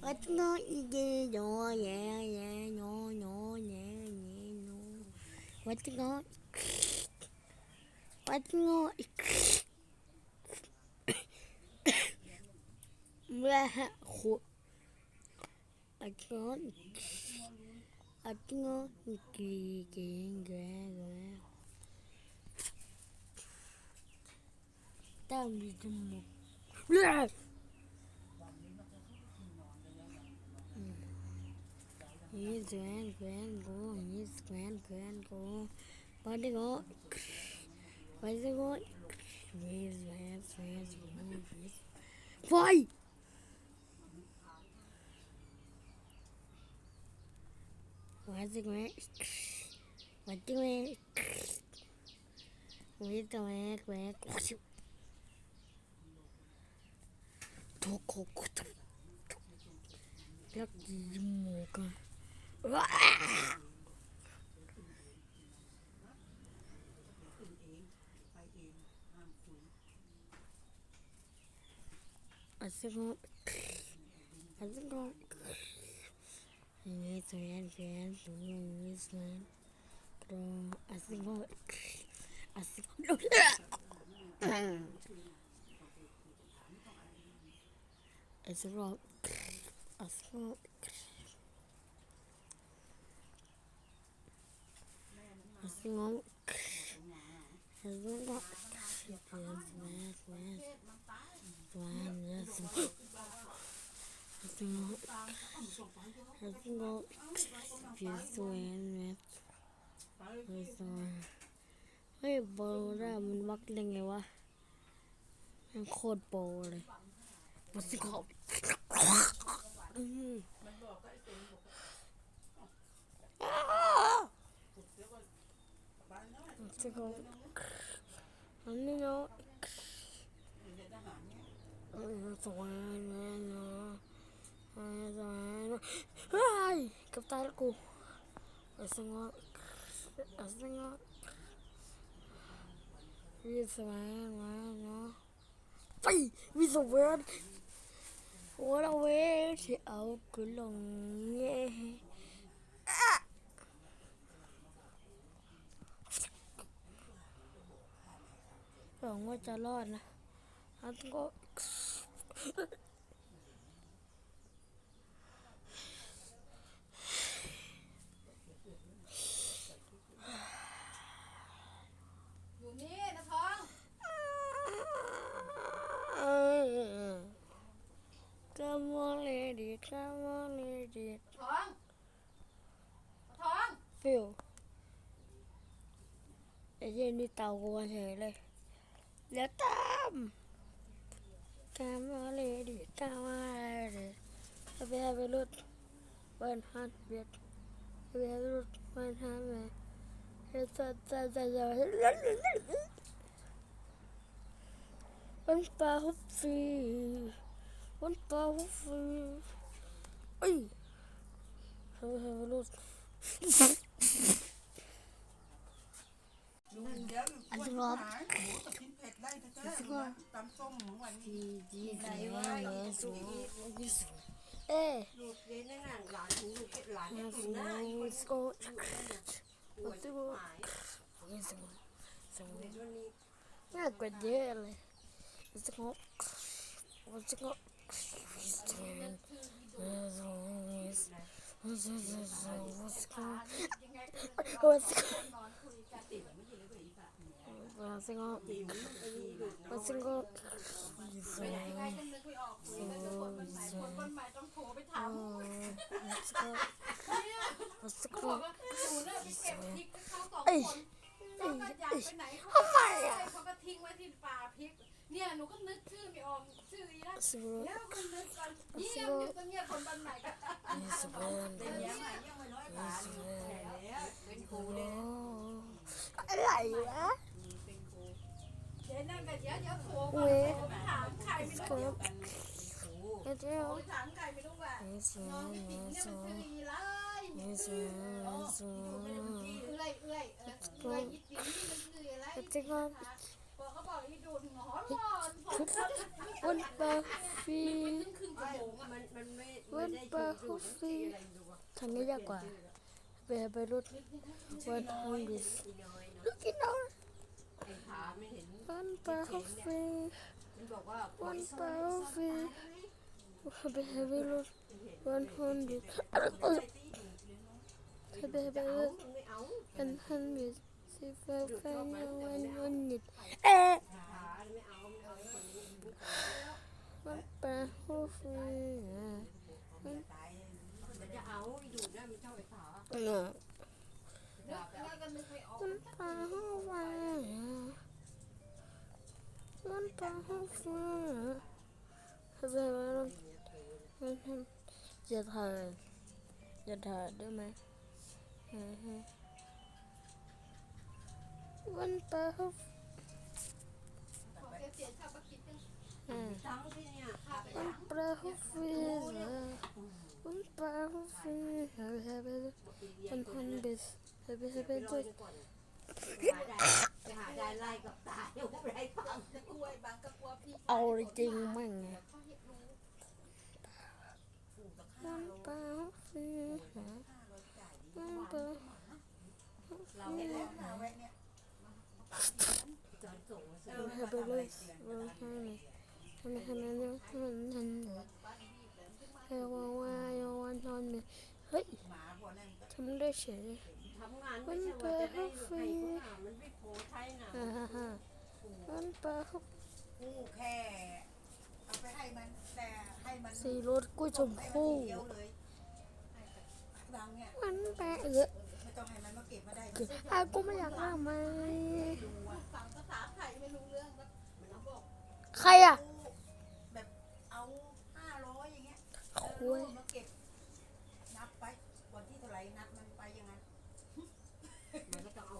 What's not you get no yeah yeah no no yeah yeah no What's not What's not What's not What's not getting grand 但你怎么？He's grand, grand, go. He's grand, grand, go. Where'd he go? Where'd he go? He's grand, grand, go. Why? Where's the grand? What's the grand? Where's the grand, grand? Don't go, go, go. Look, you moron. I think. I think. I think. Uh, I think. I think. I think. งงรู้ละวามรักสงบสงบสงบผิวสวยนะผิวสวยเฮ้ยโบรามันวักได้ไงวะมันโคตรโบเลยบสงบอืม sẽ không hắn đi nó ai, cặp tay nó cù. Ở sân ngon ở sân ngon vì sao mà nó phải vì sao vậy What a way to open long yeah. วังว่าจะรอดนะแล้วก็อยู่นี่นะท้องกำมองเลดีกำมองเลดีท้องท้องฟิวไอ้เจนี่เตากวเฉยเลย แล้วตามตามมาเลยดิตามมาเลยจะไปให้ไปรถวันฮันเบียดจะไปให้รถวันฮันเบียดจะจะจะจะจะวันปลาหุบฟีเป็นปลาหุบฟีเอ้ยจะไปให้รถอันร้อบ เป็ดไล่ไปเจอตำส้มของวันนี้ไหนว่าสูงเอ้ลูกเล่นนั่นหลานหูลูกหลานเนี่ยหน้าคนโอ้หัวตัวหายสงสงน่ากว่าเยอะเลยสงบสงบสงบ Let's go. ติมไอ้นี่ดูด Let's go. ไปไงก็นึกไม่ออกคุยกันจะคนวันไหนคนวันใหม่ต้องโทรไปถาม Let's go. เนี่ย Let's เขาบ go. อกว่าหนูเนี่ยไปเก็บพริกกับเขาสองเอ้ยคนเขาก็อยากไปไหนเขาทำไมอะเขาก็ทิ้งไว้ที่ป่าพริกเนี่ยหนูก็นึกชื่อไม่ออกชื่ออีนะ Let's go. แล้วมันนึกกันเยี่ยมอยู่ตรงเนี้ยคนวันใหม่ก็ Let's go. เป็นยังไงยังไม่ร้อยบาทแล้วเป็นครูเลยนะ อะไรวะ เป็นครู เดี๋ยวนั่นก็เดี๋ยวเดี๋ยวโทรก่อนโทรไปถามใครไม่รู้กันครูเดี๋ยวโทรไปถามใครไม่รู้ว่า Let's น้อง go. พี่ติ๋มเนี่ย Let's มัน go. ชื่ออีไร Let's go. Let's go. เอื้อยเอื้อยเออเอื้อยอีติ๋มนี่มันชื่ออะไร Let's go. บอกเขาบอกอีดูดหงอนหอนผม Und Buffy. ครึ่งครึ่งชั่วโมงอะมันมันไม่ปลาฮุฟฟี่ทางนี้ยากกว่าไปไปรถวันฮังกิสลูกกินเอา ไอ้ขาไม่เห็นวันปลาฮุฟฟี่มันบอกว่าวันปลาฮุฟฟี่ไปไปรถวันฮังกิสไปไปรถไม่เอาวันฮังกิสิบแปดวันวันนิเอ๊ะขาไม่เอาไม่เอาคนนี้วันปาฟฟี่มันจะเอาอ้ดูนะมันชอบไอ้ขาะแล้ว ก็นึกไม่ออกวันปลาฮุฟฟี่วันปลาฮุฟฟี่ไปไปรถจะถ่ายจะถ่ายได้ไหมอือฮึวันปะฮุบขอเสียชาวประกิจนึงอืมทั้งที่เนี่ยวันปะฮุบฟีวันปะฮุบฟีเฮ้ยเฮ้ยเฮ้ยวันฮันบิส เฮ้ยเฮ้ยเฮ้อจุดก่อนหาจะหาได้ไล่กับตายเอาจริงมั่งไงเขาเห็นรู้วันปะฮุบฟีวันปะเราเห็นแล้วจอนส่งมาเฮ้ยไปเลยทำไมทำไมเนี่ยมันทันเฮ้ยว่าว่าวันฮันเฮ้ย หมาพวกนั้นก็ทำได้เฉยทำงานไม่ใช่ว่าจะได้ให้เขาหามันไม่โผล่ใช่นะฮ่าฮ่าฮ่าวันปลาฮุบกู้แค่เอาไปให้มันแต่ให้มันสีรถกุ้ยชมให้มันพู่ทีเดียวเลยบางเนี่ยวันปลาเออไม่ต้องให้มันมาเก็บมาได้อากูไม่อยากล่าไหมฟังภาษาไทยไม่รู้เรื่องแล้วมันบอกใครอะแบบเอาห้าร้อยอย่างเงี้ยคุย มาเก็บนับไปวันที่เท่าไหร่นับมันไปอยังไง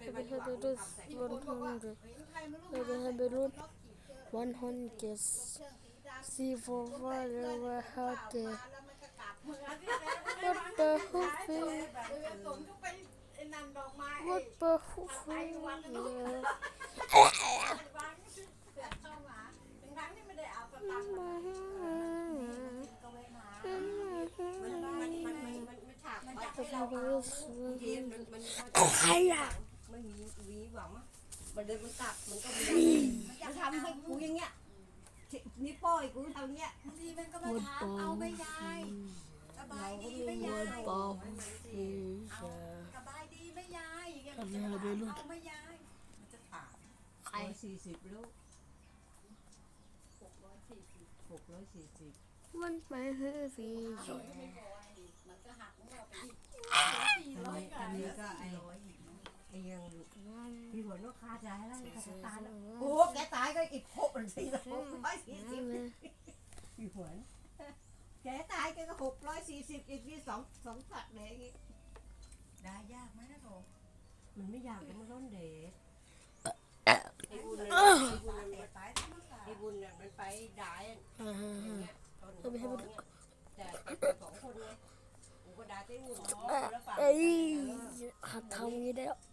เขาใช้เขาไปแล้วเขาไปได้ ไรเขาก็จะไปใช้วันปลาฮุบฟีเจอจะไปวัใช้นปเขาลาฮุบฟีให้ได้ให้เขาเปล่าลูกเดียวเบเบลูวันคทันงบิเขาผ่อนใช้นะเบเบลูวันทันบิสิบหกไปจะสิบมันมันทำใส่กุยก็ได้อย่าขอร้องเมื่อปีใหม่เนี่ยมันเป็นเบวันเบที่ว่าลูทำใส่มีวันคนบทัอกนว่าบิเฮ้ยใครไม่รู้เบมาเบลูล็อกขี่เชือกวันฮันเกส เชือกสีดำซีโฟร์ฟาเรวาฮาเตมาแล้วมันก็กัดมือวันปลาฮุบฟีเออสมก็ไปไอ้นั่นดอกไม้วัไอ้ดปะฮูฟีวันเสือเข้ามาถึงครั้งที่ไม่ได้เอาสตังค์มาก็ไว้มามันมันมันมันมันมันฉากมันอยากให้เราเย็นมันมันใครอะมันมีวีหวังมันเดินมันกลับมันก็มีมันทำให้กูอย่างเงี้ยนี่ป้อยกูทำเงี้ยบางที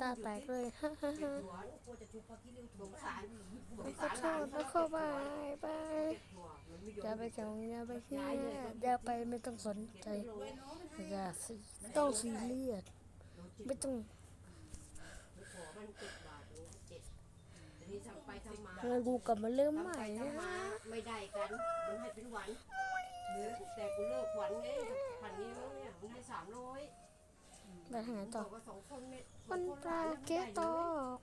ตาแตกเลยฮ่าฮ่าฮ่าขอโทษนะเข้าไปไปเจ็บหัวมันไม่ยอย่าไปจังอย่าไปเฮียอย่าไปไม่ต้องสนใจอย่าต้องซีเรียสไม่ต้องเจ็ดบากูกลับมาเริ่มใหม่นะทำมาไม่ได้กันมันให้เป็นหวันแต่กูเลิกหวันไงพันนี้แล้วเนี่ยมันให้สามร้อย ไปทางไหนต่อบอกว่าสองคนเนี่ยมันปลาเกะตอก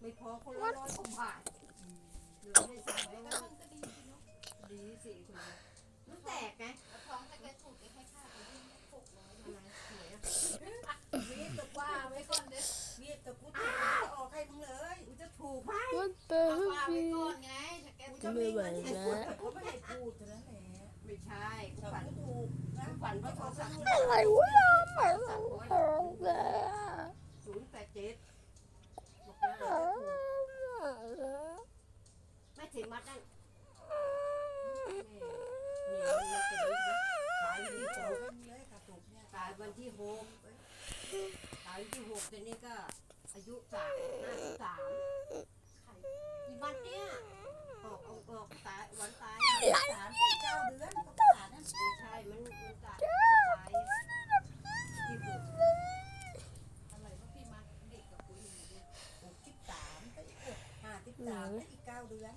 ไม่พอคนละร้อยกว่าบาทเหลือให้สามร้อยก็มันก็ดีสิเนาะดีสิคุณมันแตกไงแล้วท้องถ้าแกถูกแกให้ค่าไปยิ่งหกร้อยอะไรสวยอะวีดกับว่าไว้ก่อนเด้อวีดกับกูจะออกให้มึงเลยกูจะถูกไหมวันเปิเอาดว่าไว้พี่ก่อนไงถ้าแก กูจะจะมีเงินให้กูแต่กูไม่ให้พูดเท่านั้นแหละ ไม่ใช่กูแต่ฝันกูถูกนะกูฝันว่าโทรศัพท์อะไรวะไม่รู้ศูนย์แปดเจ็ดบอกว่าจะถูกไม่ถึงมัดนั่นตายวันที่หกตายวันที่หกตายวันที่หกแต่นี่ก็อายุสามห้าสิบสามอีบันเนี่ยออกออกตายวันตายสามเก้าเดือนก็ประกาศนั่น ไม่ใช่ มันมันตายมันตายที่หก อะไรว่าพี่มาเด็กกับปุ้ยอยู่เนี่ย หกสิบสามไปอีก ห้าสิบสามไปอีกเก้าเดือน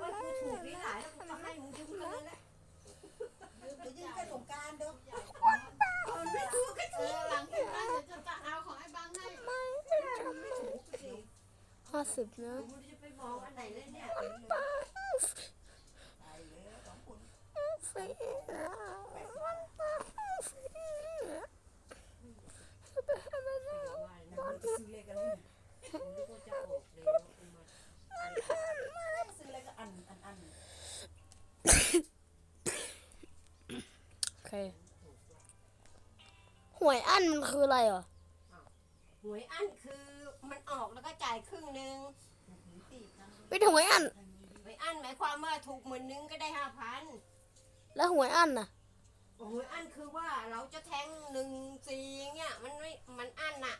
ว่ากูถูกนี่หลายแล้วกูจะให้มึงยืมเงินแล้วจะยื่นแค่สงการเด้อมันไม่ถูกก็เออหลังจากนั้นเดี๋ยวจะเอาของไอ้บางให้ถูกสิห้าสิบนะกูจะไปมองอันไหนเลยเนี่ยไปเลยสองคน ฟีนะ นะมัน ซื้อเลขกันเลยกูนึกว่าจะออกเลยกูมาซื้อเลขก็อันอันอันโอเคหวยอั้นมันคืออะไรเหรอหวยอันคือมันออกแล้วก็จ่ายครึ่งหนึ่งหูตีกันไม่ถึงหวยอั้นหวยอันหมายความว่าถูกหมื่นนึงก็ได้ห้าพันแล้วหวยอั้นน่ะหวยอันคือว่าเราจะแทงหนึ่งสี่เงี้ยมันไม่มันอันน่ะ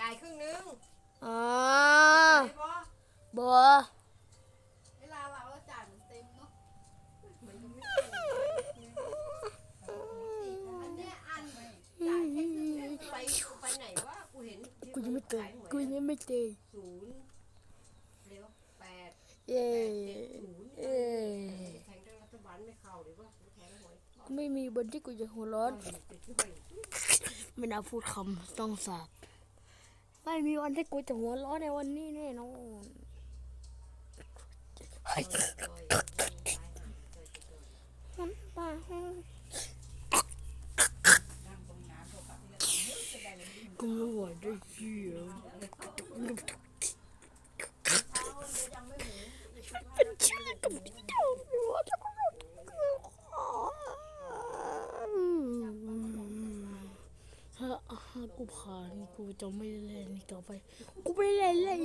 จ่ายครึ่งหนึงอ๋อใช่ปะบัวเวลาเราก็จ่ายมันเต็มเนาะมันก็ไม่ถูกอันเนี้ยอันจ่ายแค่ครึ่งหนึงไปไปไหนวะกูเห็นที่กูยังไม่เตะขายหวยกูยังไม่เตะศูนย์เร็วแปดเย้แปดเจ็ดศูนย์เอ้ยแทงทั้งรัฐบาลไม่เข้าเลยวะกูแทงหวยกูไม่มีบนที่กูจะหัวร้อนไปช่วย ไม่น่าพูดคำต้องสาบ ไม่มีวันที่กูจะหัวร้อนในวันนี้แน่นอน ช่วยช่วยช่วยตายหาช่วยช่วย มันมา นั่งตรงน้ำโทรศัพท์ที่ละจะได้เลย กูไม่ไหวได้เหี้ย เป็นชาติกับเจ้าหัวจะถ้ากูผ่าน กูจะไม่เล่นอีกต่อไป กูไม่เล่นเลย